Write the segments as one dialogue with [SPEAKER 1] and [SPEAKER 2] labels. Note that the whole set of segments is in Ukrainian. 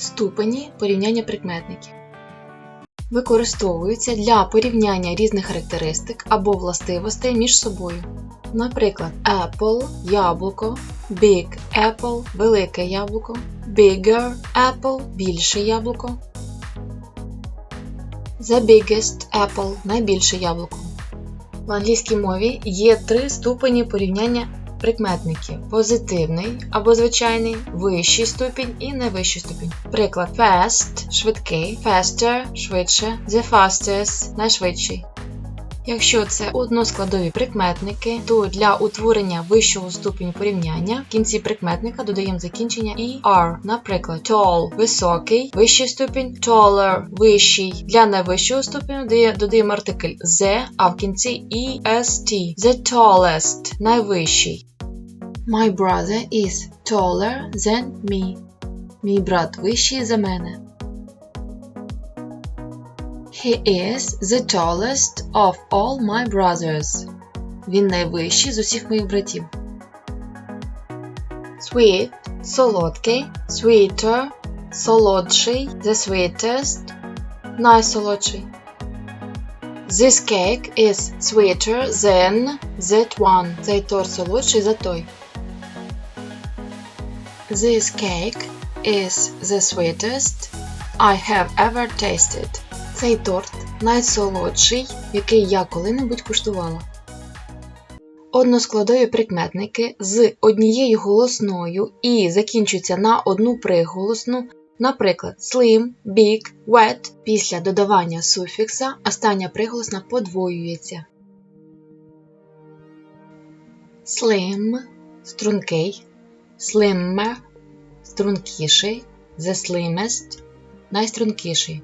[SPEAKER 1] Ступені порівняння прикметників. Використовуються для порівняння різних характеристик або властивостей між собою. Наприклад, apple яблуко, big apple велике яблуко, bigger apple більше яблуко. The biggest apple найбільше яблуко. В англійській мові є три ступені порівняння прикметників: позитивний або звичайний, вищий ступінь і найвищий ступінь. Приклад fast швидкий, faster швидше, the fastest найшвидший. Якщо це односкладові прикметники, то для утворення вищого ступеню порівняння в кінці прикметника додаємо закінчення er. Наприклад, tall високий, вищий ступінь, taller вищий. Для найвищого ступеню додаємо артикль the, а в кінці est. The tallest найвищий. My brother is taller than me. Мій брат вищий за мене. He is the tallest of all my brothers. Він найвищий з усіх моїх братів. Sweet солодкий, sweeter солодший, the sweetest найсолодший. This cake is sweeter than that one. Цей торт солодший за той. This cake is the sweetest I have ever tasted. Цей торт найсолодший, який я коли-небудь куштувала. Односкладові прикметники з однією голосною і закінчуються на одну приголосну, наприклад, slim, big, wet. Після додавання суфікса остання приголосна подвоюється. Slim стрункий, slimmer стрункіший, the slimmest найстрункіший.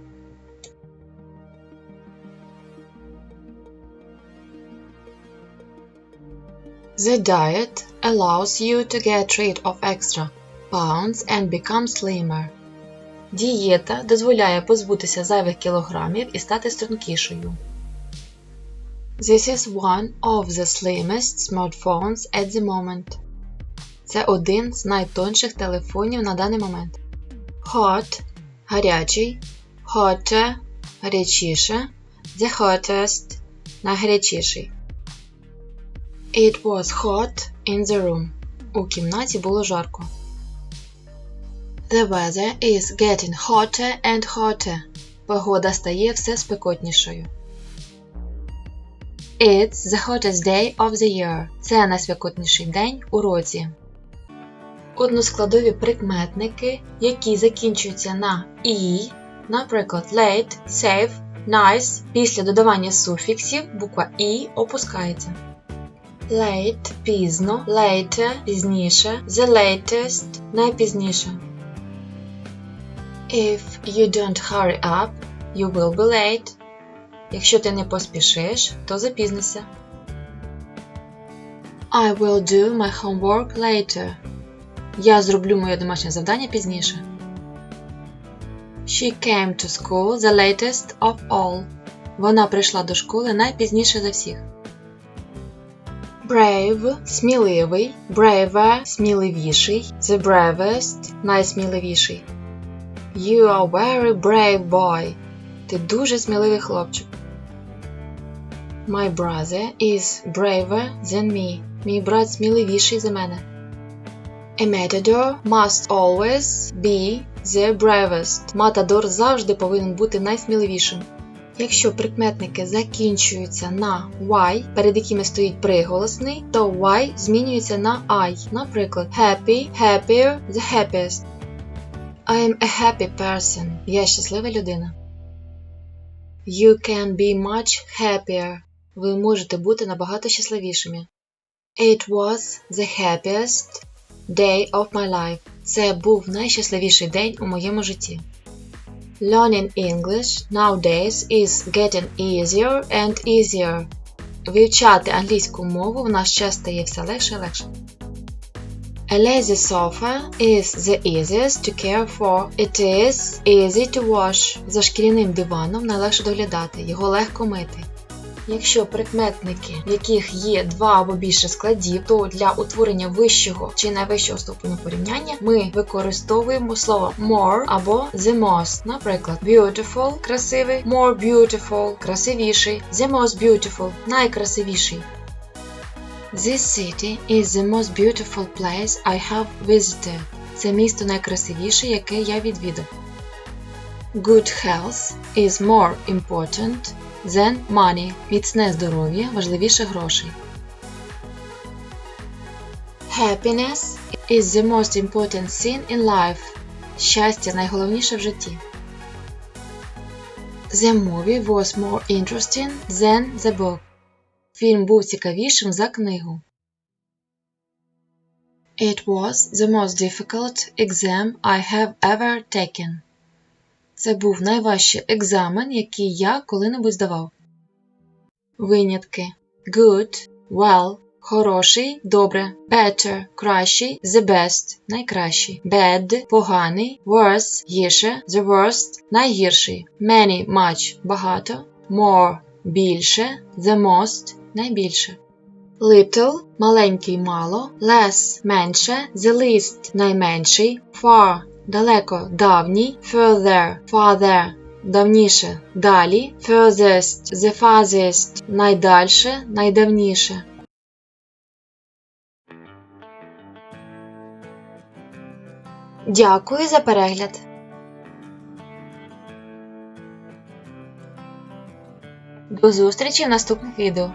[SPEAKER 1] The diet allows you to get rid of extra pounds and become slimmer. Дієта дозволяє позбутися зайвих кілограмів і стати стрункішою. This is one of the slimmest smartphones at the moment. Це один з найтонших телефонів на даний момент. Hot – гарячий, hotter – гарячіше, the hottest – найгарячіший. It was hot in the room. У кімнаті було жарко. The weather is getting hotter and hotter. Погода стає все спекотнішою. It's the hottest day of the year. Це найспекотніший день у році. Односкладові прикметники, які закінчуються на і, наприклад, late, safe, nice, після додавання суфіксів буква і опускається. Late – пізно, later – пізніше, the latest – найпізніше. If you don't hurry up, you will be late. Якщо ти не поспішиш, то запізнишся. I will do my homework later. Я зроблю моє домашнє завдання пізніше. She came to school the latest of all. Вона прийшла до школи найпізніше за всіх. Brave – сміливий, braver – сміливіший, the bravest – найсміливіший. You are very brave boy. Ти дуже сміливий хлопчик. My brother is braver than me. Мій брат сміливіший за мене. A matador must always be the bravest. Матадор завжди повинен бути найсміливішим. Якщо прикметники закінчуються на y, перед якими стоїть приголосний, то y змінюється на I. Наприклад, happy, happier, the happiest. I am a happy person. Я щаслива людина. You can be much happier. Ви можете бути набагато щасливішими. It was the happiest day of my life. Це був найщасливіший день у моєму житті. Learning English nowadays is getting easier and easier. Вивчати англійську мову в наш час стає все легше і легше. A lazy sofa is the easiest to care for. It is easy to wash. За шкіряним диваном найлегше доглядати, його легко мити. Якщо прикметники, в яких є два або більше складів, то для утворення вищого чи найвищого ступеню порівняння ми використовуємо слово more або the most. Наприклад, beautiful красивий, more beautiful красивіший, the most beautiful найкрасивіший. This city is the most beautiful place I have visited. Це місто найкрасивіше, яке я відвідав. Good health is more important than money. Міцне здоров'я важливіше грошей. Happiness is the most important thing in life. Щастя найголовніше в житті. The movie was more interesting than the book. Фільм був цікавішим за книгу. It was the most difficult exam I have ever taken. Це був найважчий екзамен, який я коли-небудь здавав. Винятки. Good, well, хороший, добре, better, кращий, the best, найкращий, bad, поганий, worse, гірше, the worst, найгірший, many, much, багато, more, більше, the most, найбільше. Little – маленький мало, less – менше, the least – найменший, far – далеко, давній, further – farther – давніше, далі, furthest – the farthest – найдальше, найдавніше. Дякую за перегляд. До зустрічі в наступних відео.